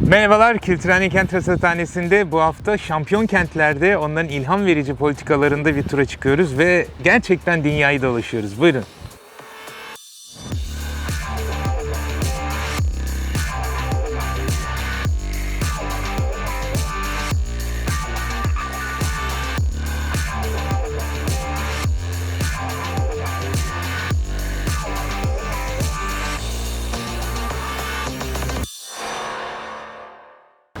Merhabalar, Kültürhane Kent Rasathanesi'nde bu hafta şampiyon kentlerde onların ilham verici politikalarında bir tura çıkıyoruz ve gerçekten dünyayı dolaşıyoruz. Buyurun.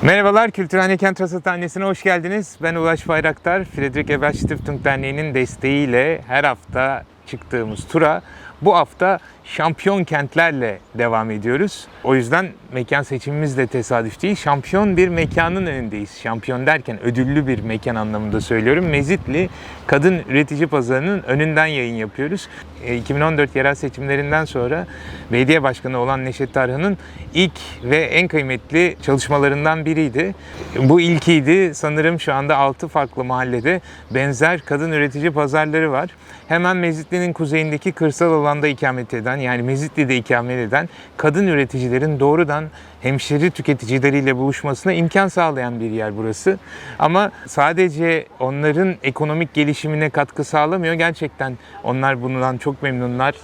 Merhabalar, Kültürhane Kent Rasathanesi'ne hoş geldiniz. Ben Ulaş Bayraktar, Friedrich Ebert Stiftung Derneği'nin desteğiyle her hafta çıktığımız tura bu hafta şampiyon kentlerle devam ediyoruz. O yüzden mekan seçimimiz de tesadüf değil. Şampiyon bir mekanın önündeyiz. Şampiyon derken ödüllü bir mekan anlamında söylüyorum. Mezitli Kadın Üretici Pazarı'nın önünden yayın yapıyoruz. E, 2014 yerel seçimlerinden sonra belediye başkanı olan Neşet Tarhan'ın ilk ve en kıymetli çalışmalarından biriydi. Bu ilkiydi. Sanırım şu anda 6 farklı mahallede benzer kadın üretici pazarları var. Hemen Mezitli'nin kuzeyindeki kırsal alanda ikamet eden yani Mezitli'de ikamet eden kadın üreticilerin doğrudan hemşeri tüketicileriyle buluşmasına imkan sağlayan bir yer burası. Ama sadece onların ekonomik gelişimine katkı sağlamıyor. Gerçekten onlar bundan çok memnunlar.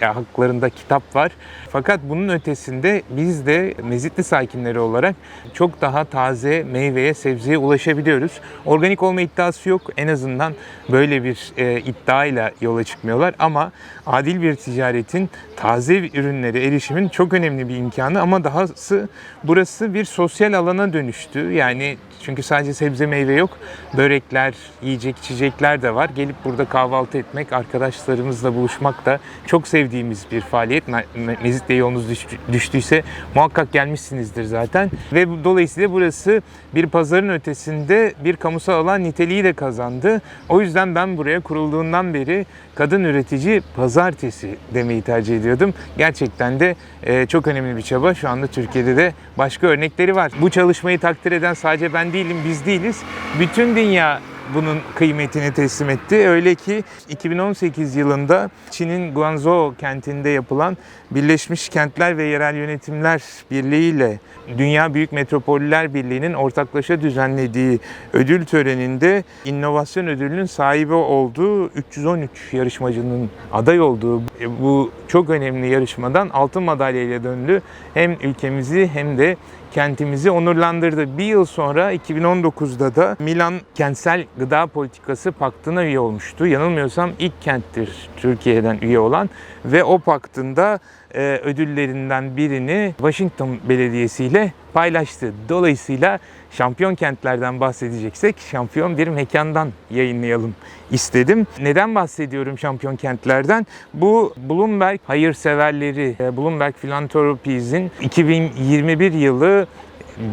Haklarında kitap var. Fakat bunun ötesinde biz de Mezitli sakinleri olarak çok daha taze meyveye, sebzeye ulaşabiliyoruz. Organik olma iddiası yok. En azından böyle bir e, iddiayla yola çıkmıyorlar ama adil bir ticaretin taze ürünlere erişimin çok önemli bir imkanı ama dahası burası bir sosyal alana dönüştü. Yani çünkü sadece sebze meyve yok. Börekler, yiyecek, içecekler de var. Gelip burada kahvaltı etmek, arkadaşlarımızla buluşmak da çok sevdiğimiz bir faaliyet. Me- Mezit'te yolunuz düş- düştüyse muhakkak gelmişsinizdir zaten. Ve dolayısıyla burası bir pazarın ötesinde bir kamusal alan niteliği de kazandı. O yüzden ben buraya kurulduğundan beri kadın üretici pazartesi demeyi tercih ediyordum. Gerçekten de e, çok önemli bir çaba. Şu anda Türkiye'de de başka örnekleri var. Bu çalışmayı takdir eden sadece ben değilim, biz değiliz. Bütün dünya bunun kıymetini teslim etti. Öyle ki 2018 yılında Çin'in Guangzhou kentinde yapılan Birleşmiş Kentler ve Yerel Yönetimler Birliği ile Dünya Büyük Metropoller Birliği'nin ortaklaşa düzenlediği ödül töreninde inovasyon ödülünün sahibi olduğu 313 yarışmacının aday olduğu bu çok önemli yarışmadan altın madalya ile döndü. Hem ülkemizi hem de kentimizi onurlandırdı. Bir yıl sonra 2019'da da Milan Kentsel Gıda Politikası Paktı'na üye olmuştu. Yanılmıyorsam ilk kenttir Türkiye'den üye olan ve o paktında e, ödüllerinden birini Washington Belediyesi ile paylaştı. Dolayısıyla şampiyon kentlerden bahsedeceksek şampiyon bir mekandan yayınlayalım istedim. Neden bahsediyorum şampiyon kentlerden? Bu Bloomberg hayırseverleri, e, Bloomberg Philanthropies'in 2021 yılı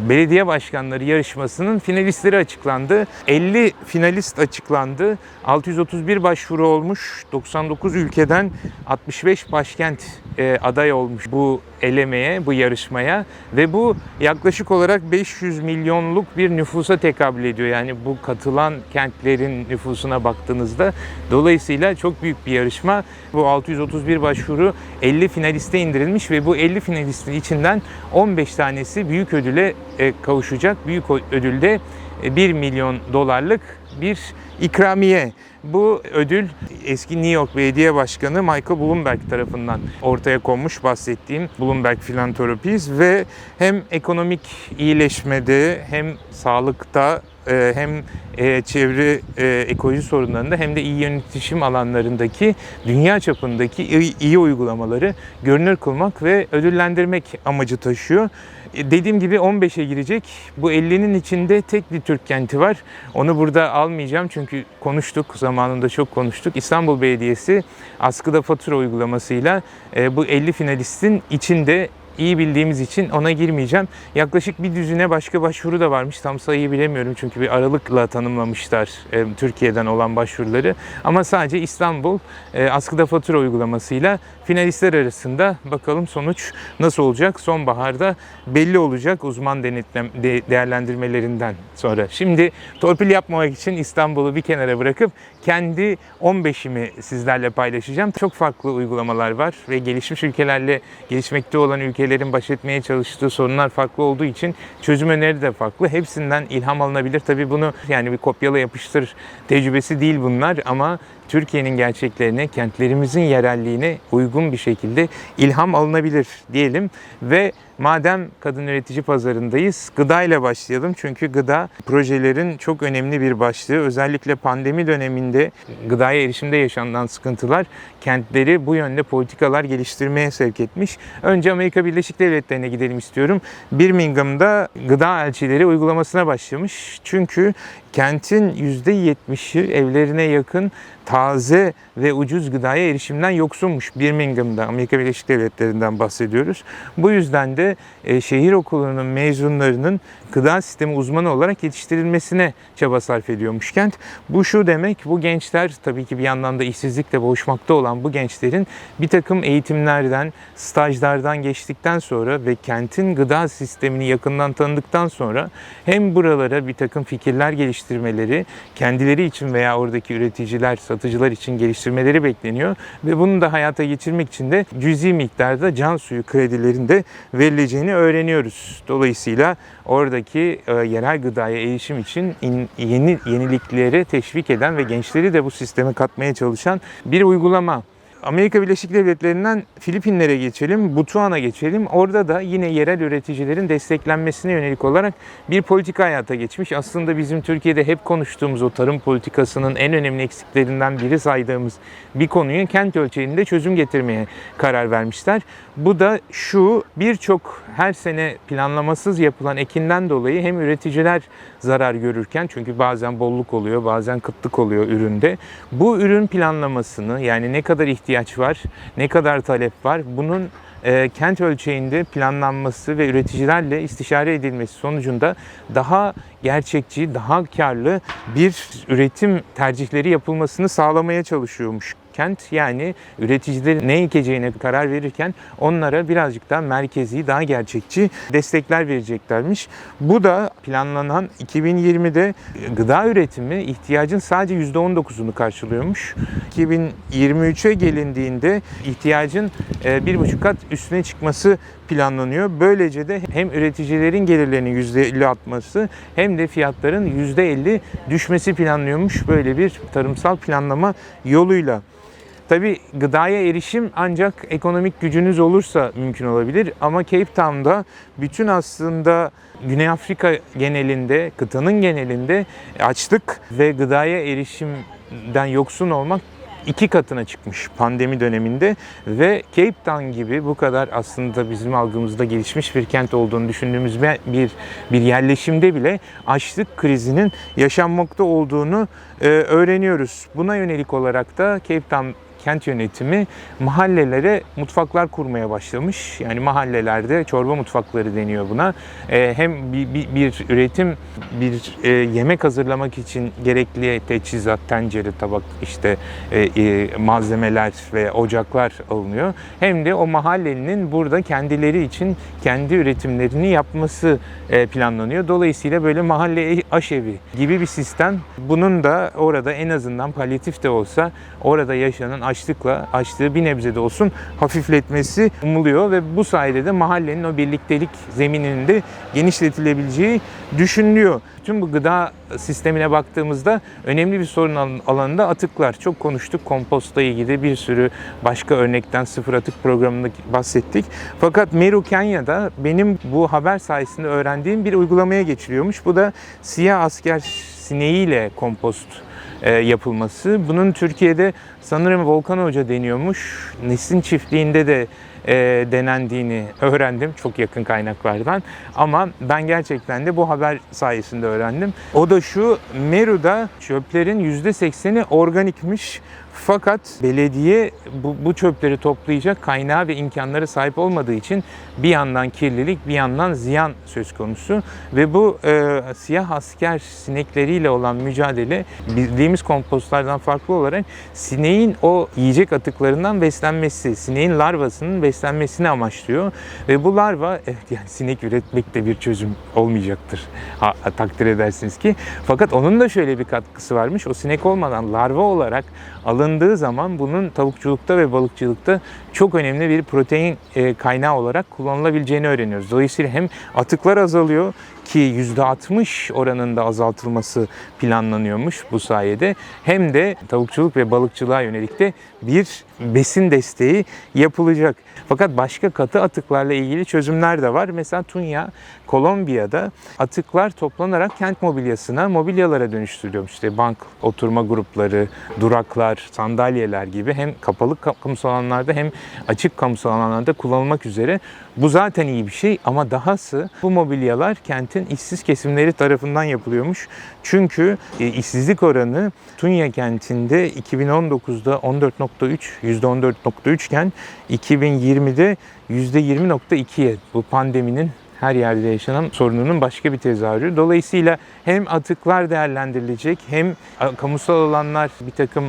belediye başkanları yarışmasının finalistleri açıklandı. 50 finalist açıklandı. 631 başvuru olmuş. 99 ülkeden 65 başkent e, aday olmuş bu elemeye, bu yarışmaya ve bu yaklaşık olarak 500 milyonluk bir nüfusa tekabül ediyor. Yani bu katılan kentlerin nüfusuna baktığınızda dolayısıyla çok büyük bir yarışma. Bu 631 başvuru 50 finaliste indirilmiş ve bu 50 finalistin içinden 15 tanesi büyük ödüle e, kavuşacak. Büyük ödülde 1 milyon dolarlık bir ikramiye. Bu ödül eski New York Belediye Başkanı Michael Bloomberg tarafından ortaya konmuş bahsettiğim Bloomberg Philanthropies ve hem ekonomik iyileşmede hem sağlıkta e, hem e, çevre e, ekoloji sorunlarında hem de iyi yönetişim alanlarındaki dünya çapındaki iyi, iyi uygulamaları görünür kılmak ve ödüllendirmek amacı taşıyor. E, Dediğim gibi 15'e girecek. Bu 50'nin içinde tek bir Türk kenti var. Onu burada almayacağım çünkü konuştuk zamanında çok konuştuk. İstanbul Belediyesi askıda fatura uygulamasıyla e, bu 50 finalistin içinde iyi bildiğimiz için ona girmeyeceğim. Yaklaşık bir düzine başka başvuru da varmış. Tam sayıyı bilemiyorum çünkü bir aralıkla tanımlamışlar e, Türkiye'den olan başvuruları. Ama sadece İstanbul e, askıda fatura uygulamasıyla finalistler arasında bakalım sonuç nasıl olacak? Sonbaharda belli olacak uzman denetlem de- değerlendirmelerinden sonra. Şimdi torpil yapmamak için İstanbul'u bir kenara bırakıp kendi 15'imi sizlerle paylaşacağım. Çok farklı uygulamalar var ve gelişmiş ülkelerle gelişmekte olan ülkeler ülkelerin baş etmeye çalıştığı sorunlar farklı olduğu için çözüm öneri de farklı. Hepsinden ilham alınabilir. Tabii bunu yani bir kopyala yapıştır tecrübesi değil bunlar ama Türkiye'nin gerçeklerine, kentlerimizin yerelliğine uygun bir şekilde ilham alınabilir diyelim ve madem kadın üretici pazarındayız gıda ile başlayalım. Çünkü gıda projelerin çok önemli bir başlığı. Özellikle pandemi döneminde gıdaya erişimde yaşanan sıkıntılar kentleri bu yönde politikalar geliştirmeye sevk etmiş. Önce Amerika Birleşik Devletleri'ne gidelim istiyorum. Birmingham'da gıda elçileri uygulamasına başlamış. Çünkü kentin %70'i evlerine yakın taze ve ucuz gıdaya erişimden yoksunmuş Birmingham'da, Amerika Birleşik Devletleri'nden bahsediyoruz. Bu yüzden de e, şehir okulunun mezunlarının gıda sistemi uzmanı olarak yetiştirilmesine çaba sarf ediyormuş kent. Bu şu demek, bu gençler tabii ki bir yandan da işsizlikle boğuşmakta olan bu gençlerin bir takım eğitimlerden, stajlardan geçtikten sonra ve kentin gıda sistemini yakından tanıdıktan sonra hem buralara bir takım fikirler geliştirmeleri, kendileri için veya oradaki üreticiler, satıcılar için geliştirmeleri bekleniyor ve bunu da hayata geçirmek için de cüzi miktarda can suyu kredilerinde verileceğini öğreniyoruz. Dolayısıyla oradaki e, yerel gıdaya erişim için in, yeni yeniliklere teşvik eden ve gençleri de bu sisteme katmaya çalışan bir uygulama. Amerika Birleşik Devletleri'nden Filipinlere geçelim, Butuan'a geçelim. Orada da yine yerel üreticilerin desteklenmesine yönelik olarak bir politika hayata geçmiş. Aslında bizim Türkiye'de hep konuştuğumuz o tarım politikasının en önemli eksiklerinden biri saydığımız bir konuyu kent ölçeğinde çözüm getirmeye karar vermişler. Bu da şu birçok her sene planlamasız yapılan ekinden dolayı hem üreticiler zarar görürken çünkü bazen bolluk oluyor bazen kıtlık oluyor üründe. Bu ürün planlamasını yani ne kadar ihtiyaç var, ne kadar talep var bunun e, kent ölçeğinde planlanması ve üreticilerle istişare edilmesi sonucunda daha gerçekçi, daha karlı bir üretim tercihleri yapılmasını sağlamaya çalışıyormuş kent. Yani üreticilerin ne ekeceğine karar verirken onlara birazcık daha merkezi, daha gerçekçi destekler vereceklermiş. Bu da planlanan 2020'de gıda üretimi ihtiyacın sadece %19'unu karşılıyormuş. 2023'e gelindiğinde ihtiyacın e, bir buçuk kat üstüne çıkması planlanıyor. Böylece de hem üreticilerin gelirlerinin %50 artması hem de fiyatların %50 düşmesi planlıyormuş böyle bir tarımsal planlama yoluyla. Tabi gıdaya erişim ancak ekonomik gücünüz olursa mümkün olabilir ama Cape Town'da bütün aslında Güney Afrika genelinde, kıtanın genelinde açlık ve gıdaya erişimden yoksun olmak iki katına çıkmış pandemi döneminde ve Cape Town gibi bu kadar aslında bizim algımızda gelişmiş bir kent olduğunu düşündüğümüz bir bir yerleşimde bile açlık krizinin yaşanmakta olduğunu e, öğreniyoruz. Buna yönelik olarak da Cape Town kent yönetimi mahallelere mutfaklar kurmaya başlamış. Yani mahallelerde çorba mutfakları deniyor buna. E, hem bir, bir, bir üretim, bir e, yemek hazırlamak için gerekli teçhizat, tencere, tabak, işte e, e, malzemeler ve ocaklar alınıyor. Hem de o mahallenin burada kendileri için kendi üretimlerini yapması planlanıyor. Dolayısıyla böyle mahalle aşevi gibi bir sistem. Bunun da orada en azından palyatif de olsa orada yaşanan açlıkla, açlığı bir nebze de olsun hafifletmesi umuluyor ve bu sayede de mahallenin o birliktelik zemininin de genişletilebileceği düşünülüyor. Tüm bu gıda sistemine baktığımızda önemli bir sorun alanında atıklar. Çok konuştuk kompostla ilgili bir sürü başka örnekten sıfır atık programında bahsettik. Fakat Meru Kenya'da benim bu haber sayesinde öğrendiğim bir uygulamaya geçiriyormuş. Bu da siyah asker sineğiyle kompost yapılması. Bunun Türkiye'de sanırım Volkan Hoca deniyormuş. Nesin çiftliğinde de e, denendiğini öğrendim çok yakın kaynaklardan. Ama ben gerçekten de bu haber sayesinde öğrendim. O da şu Meru'da çöplerin %80'i organikmiş. Fakat belediye bu, bu çöpleri toplayacak kaynağı ve imkanları sahip olmadığı için bir yandan kirlilik bir yandan ziyan söz konusu. Ve bu e, siyah asker sinekleriyle olan mücadele bildiğimiz kompostlardan farklı olarak sineğin o yiyecek atıklarından beslenmesi, sineğin larvasının beslenmesini amaçlıyor. Ve bu larva evet yani sinek üretmek de bir çözüm olmayacaktır. Ha, takdir edersiniz ki. Fakat onun da şöyle bir katkısı varmış. O sinek olmadan larva olarak alındığı zaman bunun tavukçulukta ve balıkçılıkta çok önemli bir protein e, kaynağı olarak kullanılabileceğini öğreniyoruz. Dolayısıyla hem atıklar azalıyor ki %60 oranında azaltılması planlanıyormuş bu sayede hem de tavukçuluk ve balıkçılığa yönelik de bir besin desteği yapılacak. Fakat başka katı atıklarla ilgili çözümler de var. Mesela Tunya, Kolombiya'da atıklar toplanarak kent mobilyasına, mobilyalara dönüştürülüyormuş. İşte bank, oturma grupları, duraklar, sandalyeler gibi hem kapalı kamusal alanlarda hem açık kamusal alanlarda kullanılmak üzere. Bu zaten iyi bir şey ama dahası bu mobilyalar kentin işsiz kesimleri tarafından yapılıyormuş. Çünkü e, işsizlik oranı Tunya kentinde 2019'da 14.3, %14.3 iken 2020'de %20.2'ye bu pandeminin her yerde yaşanan sorununun başka bir tezahürü. Dolayısıyla hem atıklar değerlendirilecek hem kamusal alanlar bir takım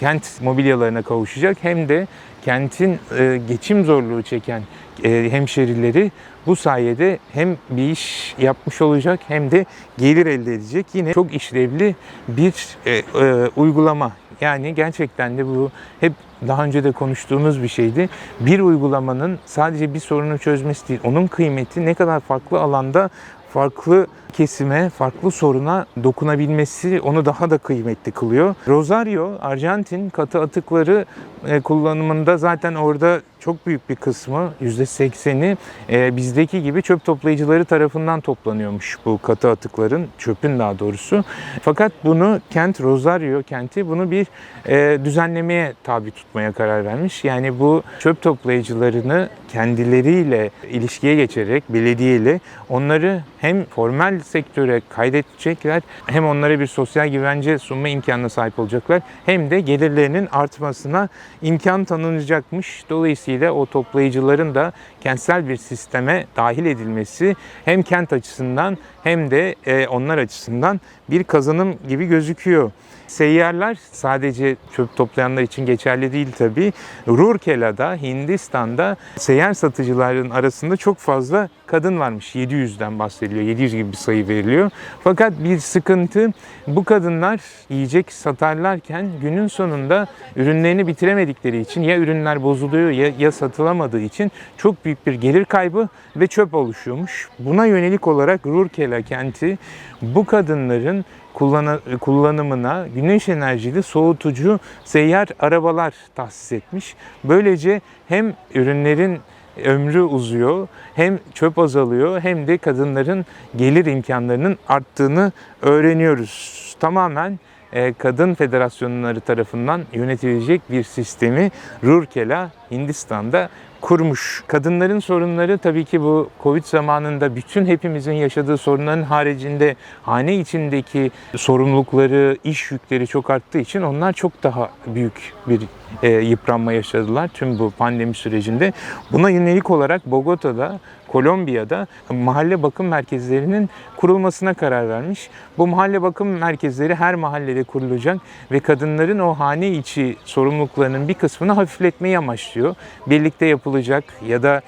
kent mobilyalarına kavuşacak hem de kentin e, geçim zorluğu çeken e, hemşerileri bu sayede hem bir iş yapmış olacak hem de gelir elde edecek. Yine çok işlevli bir e, e, uygulama. Yani gerçekten de bu hep daha önce de konuştuğumuz bir şeydi. Bir uygulamanın sadece bir sorunu çözmesi değil, onun kıymeti ne kadar farklı alanda farklı kesime, farklı soruna dokunabilmesi onu daha da kıymetli kılıyor. Rosario, Arjantin katı atıkları e, kullanımında zaten orada çok büyük bir kısmı %80'i e, bizdeki gibi çöp toplayıcıları tarafından toplanıyormuş bu katı atıkların, çöpün daha doğrusu. Fakat bunu kent Rosario kenti bunu bir e, düzenlemeye tabi tutmaya karar vermiş. Yani bu çöp toplayıcılarını kendileriyle ilişkiye geçerek belediyeyle onları hem formel sektöre kaydedecekler hem onlara bir sosyal güvence sunma imkanına sahip olacaklar hem de gelirlerinin artmasına imkan tanınacakmış. Dolayısıyla o toplayıcıların da kentsel bir sisteme dahil edilmesi hem kent açısından hem de e, onlar açısından bir kazanım gibi gözüküyor. Seyyarlar sadece çöp toplayanlar için geçerli değil tabii. Rurkela'da, Hindistan'da seyyar satıcıların arasında çok fazla kadın varmış. 700'den bahsediliyor. 700 gibi bir sayı veriliyor. Fakat bir sıkıntı bu kadınlar yiyecek satarlarken günün sonunda ürünlerini bitiremedikleri için ya ürünler bozuluyor ya, ya satılamadığı için çok büyük bir gelir kaybı ve çöp oluşuyormuş. Buna yönelik olarak Rurkela kenti bu kadınların kullanımına güneş enerjili soğutucu seyyar arabalar tahsis etmiş. Böylece hem ürünlerin ömrü uzuyor, hem çöp azalıyor hem de kadınların gelir imkanlarının arttığını öğreniyoruz. Tamamen e, kadın federasyonları tarafından yönetilecek bir sistemi Rurkela Hindistan'da kurmuş. Kadınların sorunları tabii ki bu Covid zamanında bütün hepimizin yaşadığı sorunların haricinde hane içindeki sorumlulukları, iş yükleri çok arttığı için onlar çok daha büyük bir e, yıpranma yaşadılar tüm bu pandemi sürecinde. Buna yönelik olarak Bogota'da Kolombiya'da mahalle bakım merkezlerinin kurulmasına karar vermiş. Bu mahalle bakım merkezleri her mahallede kurulacak ve kadınların o hane içi sorumluluklarının bir kısmını hafifletmeyi amaçlıyor. Birlikte yapılacak ya da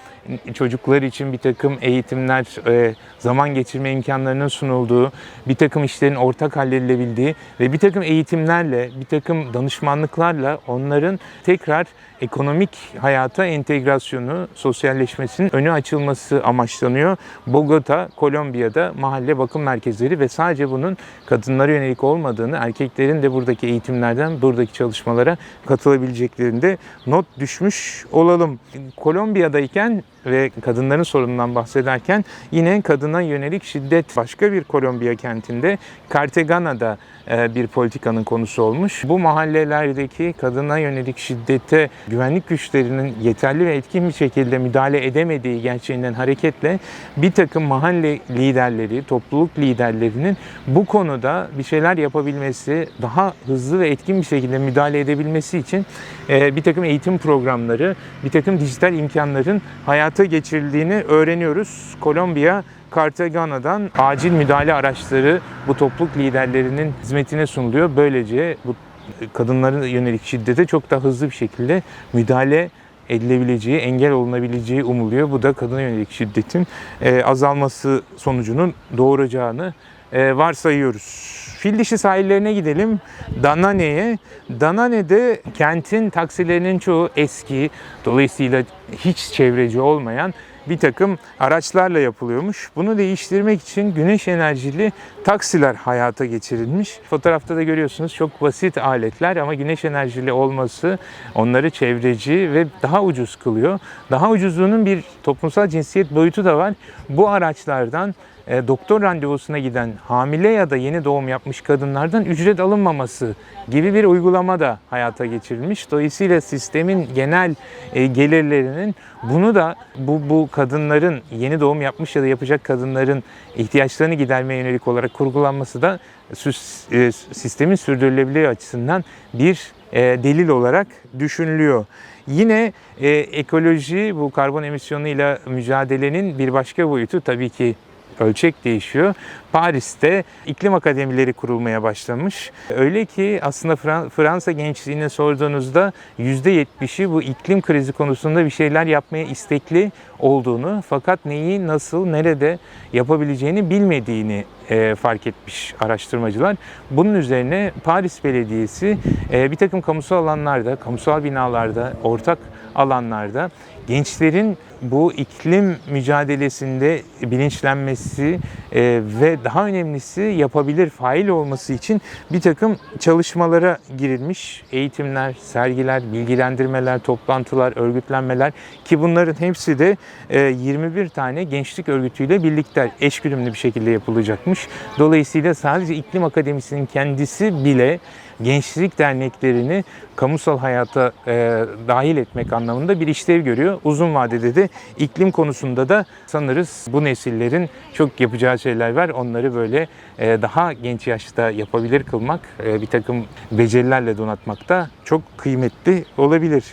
çocuklar için bir takım eğitimler, e, zaman geçirme imkanlarının sunulduğu, bir takım işlerin ortak halledilebildiği ve bir takım eğitimlerle, bir takım danışmanlıklarla onların tekrar ekonomik hayata entegrasyonu, sosyalleşmesinin önü açılması amaçlanıyor. Bogota, Kolombiya'da mahalle bakım merkezleri ve sadece bunun kadınlara yönelik olmadığını, erkeklerin de buradaki eğitimlerden, buradaki çalışmalara katılabileceklerinde not düşmüş olalım. Kolombiya'dayken ve kadınların sorunundan bahsederken yine kadına yönelik şiddet başka bir Kolombiya kentinde Cartagana'da e, bir politikanın konusu olmuş. Bu mahallelerdeki kadına yönelik şiddete güvenlik güçlerinin yeterli ve etkin bir şekilde müdahale edemediği gerçeğinden hareketle bir takım mahalle liderleri, topluluk liderlerinin bu konuda bir şeyler yapabilmesi, daha hızlı ve etkin bir şekilde müdahale edebilmesi için e, bir takım eğitim programları, bir takım dijital imkanların hayata geçirildiğini öğreniyoruz. Kolombiya Cartagana'dan acil müdahale araçları bu topluluk liderlerinin hizmetine sunuluyor. Böylece bu kadınların yönelik şiddete çok daha hızlı bir şekilde müdahale edilebileceği, engel olunabileceği umuluyor. Bu da kadına yönelik şiddetin e, azalması sonucunun doğuracağını varsayıyoruz. Fil dişi sahillerine gidelim. Danane'ye. Danane'de kentin taksilerinin çoğu eski, dolayısıyla hiç çevreci olmayan bir takım araçlarla yapılıyormuş. Bunu değiştirmek için güneş enerjili taksiler hayata geçirilmiş. Fotoğrafta da görüyorsunuz çok basit aletler ama güneş enerjili olması onları çevreci ve daha ucuz kılıyor. Daha ucuzluğunun bir toplumsal cinsiyet boyutu da var. Bu araçlardan e, doktor randevusuna giden hamile ya da yeni doğum yapmış kadınlardan ücret alınmaması gibi bir uygulama da hayata geçirilmiş. Dolayısıyla sistemin genel e, gelirlerinin bunu da bu, bu kadınların yeni doğum yapmış ya da yapacak kadınların ihtiyaçlarını gidermeye yönelik olarak kurgulanması da e, sistemin sürdürülebilirliği açısından bir e, delil olarak düşünülüyor. Yine e, ekoloji bu karbon emisyonuyla mücadelenin bir başka boyutu tabii ki ölçek değişiyor. Paris'te iklim akademileri kurulmaya başlamış. Öyle ki aslında Fran- Fransa gençliğine sorduğunuzda %70'i bu iklim krizi konusunda bir şeyler yapmaya istekli olduğunu fakat neyi, nasıl, nerede yapabileceğini bilmediğini e, fark etmiş araştırmacılar. Bunun üzerine Paris Belediyesi e, bir takım kamusal alanlarda, kamusal binalarda, ortak alanlarda gençlerin bu iklim mücadelesinde bilinçlenmesi e, ve daha önemlisi yapabilir, fail olması için bir takım çalışmalara girilmiş. Eğitimler, sergiler, bilgilendirmeler, toplantılar, örgütlenmeler ki bunların hepsi de e, 21 tane gençlik örgütüyle birlikte eşgüdümlü bir şekilde yapılacakmış. Dolayısıyla sadece iklim akademisinin kendisi bile gençlik derneklerini kamusal hayata e, dahil etmek anlamında bir işlev görüyor. Uzun vadede de iklim konusunda da sanırız bu nesillerin çok yapacağı şeyler var. Onları böyle e, daha genç yaşta yapabilir kılmak, e, bir takım becerilerle donatmak da çok kıymetli olabilir.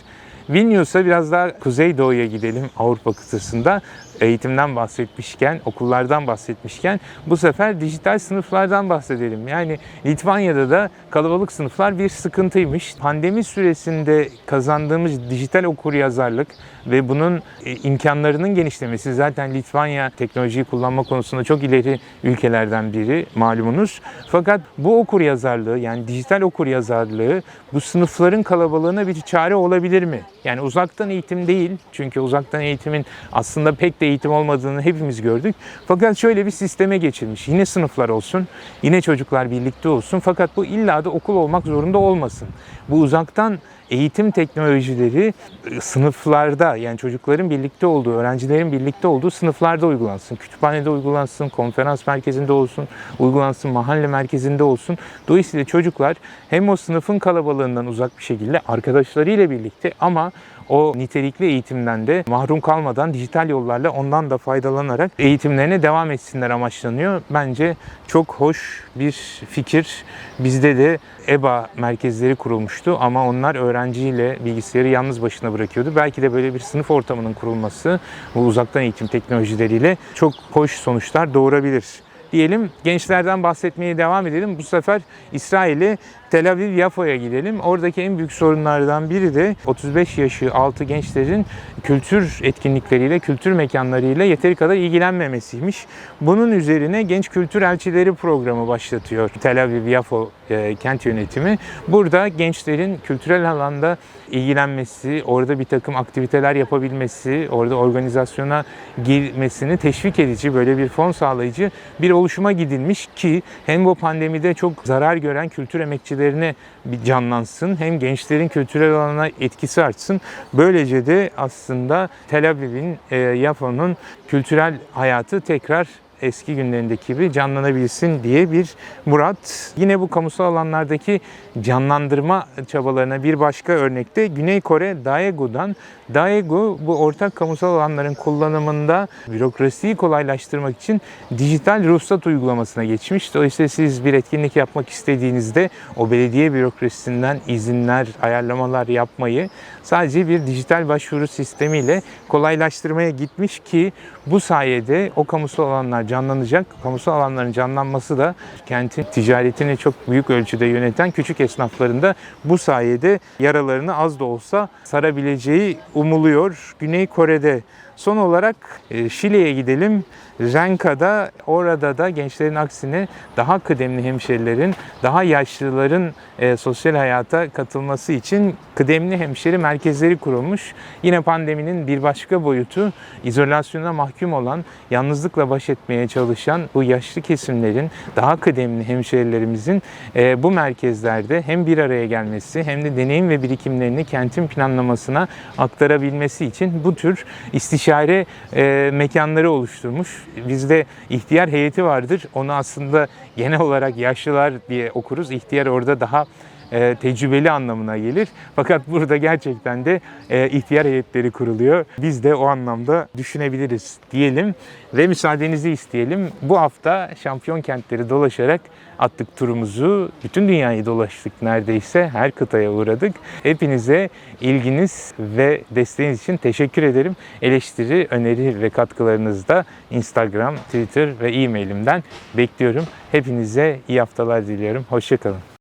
Vilnius'a biraz daha kuzeydoğuya gidelim Avrupa kıtasında. Eğitimden bahsetmişken, okullardan bahsetmişken bu sefer dijital sınıflardan bahsedelim. Yani Litvanya'da da kalabalık sınıflar bir sıkıntıymış. Pandemi süresinde kazandığımız dijital okuryazarlık ve bunun e, imkanlarının genişlemesi zaten Litvanya teknolojiyi kullanma konusunda çok ileri ülkelerden biri malumunuz. Fakat bu okuryazarlığı yani dijital okuryazarlığı bu sınıfların kalabalığına bir çare olabilir mi? Yani uzaktan eğitim değil çünkü uzaktan eğitimin aslında pek de eğitim olmadığını hepimiz gördük. Fakat şöyle bir sisteme geçilmiş. Yine sınıflar olsun, yine çocuklar birlikte olsun fakat bu illa da okul olmak zorunda olmasın. Bu uzaktan eğitim teknolojileri e, sınıflarda yani çocukların birlikte olduğu, öğrencilerin birlikte olduğu sınıflarda uygulansın. Kütüphanede uygulansın, konferans merkezinde olsun, uygulansın, mahalle merkezinde olsun. Dolayısıyla çocuklar hem o sınıfın kalabalığından uzak bir şekilde arkadaşlarıyla birlikte ama o nitelikli eğitimden de mahrum kalmadan dijital yollarla ondan da faydalanarak eğitimlerine devam etsinler amaçlanıyor. Bence çok hoş bir fikir. Bizde de EBA merkezleri kurulmuştu ama onlar öğrenciyle bilgisayarı yalnız başına bırakıyordu. Belki de böyle bir sınıf ortamının kurulması bu uzaktan eğitim teknolojileriyle çok hoş sonuçlar doğurabilir diyelim. Gençlerden bahsetmeye devam edelim. Bu sefer İsrail'e Tel Aviv Yafo'ya gidelim. Oradaki en büyük sorunlardan biri de 35 yaşı altı gençlerin kültür etkinlikleriyle, kültür mekanlarıyla yeteri kadar ilgilenmemesiymiş. Bunun üzerine Genç Kültür Elçileri programı başlatıyor Tel Aviv Yafo e, kent yönetimi. Burada gençlerin kültürel alanda ilgilenmesi, orada bir takım aktiviteler yapabilmesi, orada organizasyona girmesini teşvik edici, böyle bir fon sağlayıcı bir oluşuma gidilmiş ki hem bu pandemide çok zarar gören kültür emekçilerine bir canlansın, hem gençlerin kültürel alana etkisi artsın. Böylece de aslında Tel Aviv'in, e, Yafo'nun kültürel hayatı tekrar eski günlerindeki gibi canlanabilsin diye bir murat. Yine bu kamusal alanlardaki canlandırma çabalarına bir başka örnekte Güney Kore Daegu'dan. Daegu bu ortak kamusal alanların kullanımında bürokrasiyi kolaylaştırmak için dijital ruhsat uygulamasına geçmiş. Dolayısıyla siz bir etkinlik yapmak istediğinizde o belediye bürokrasisinden izinler, ayarlamalar yapmayı sadece bir dijital başvuru sistemiyle kolaylaştırmaya gitmiş ki bu sayede o kamusal alanlar canlanacak. Kamusal alanların canlanması da kentin ticaretini çok büyük ölçüde yöneten küçük esnafların da bu sayede yaralarını az da olsa sarabileceği umuluyor. Güney Kore'de son olarak e, Şile'ye gidelim. Renka'da orada da gençlerin aksine daha kıdemli hemşerilerin, daha yaşlıların e, sosyal hayata katılması için kıdemli hemşeri merkezleri kurulmuş. Yine pandeminin bir başka boyutu izolasyona mahkum olan, yalnızlıkla baş etmeye çalışan bu yaşlı kesimlerin, daha kıdemli hemşerilerimizin e, bu merkezlerde hem bir araya gelmesi hem de deneyim ve birikimlerini kentin planlamasına aktarabilmesi için bu tür istişare e, mekanları oluşturmuş. Bizde ihtiyar heyeti vardır. Onu aslında genel olarak yaşlılar diye okuruz. İhtiyar orada daha e, tecrübeli anlamına gelir. Fakat burada gerçekten de e, ihtiyar heyetleri kuruluyor. Biz de o anlamda düşünebiliriz diyelim ve müsaadenizi isteyelim. Bu hafta şampiyon kentleri dolaşarak attık turumuzu. Bütün dünyayı dolaştık neredeyse. Her kıtaya uğradık. Hepinize ilginiz ve desteğiniz için teşekkür ederim. Eleştiri, öneri ve katkılarınızı da Instagram, Twitter ve e-mailimden bekliyorum. Hepinize iyi haftalar diliyorum. Hoşçakalın.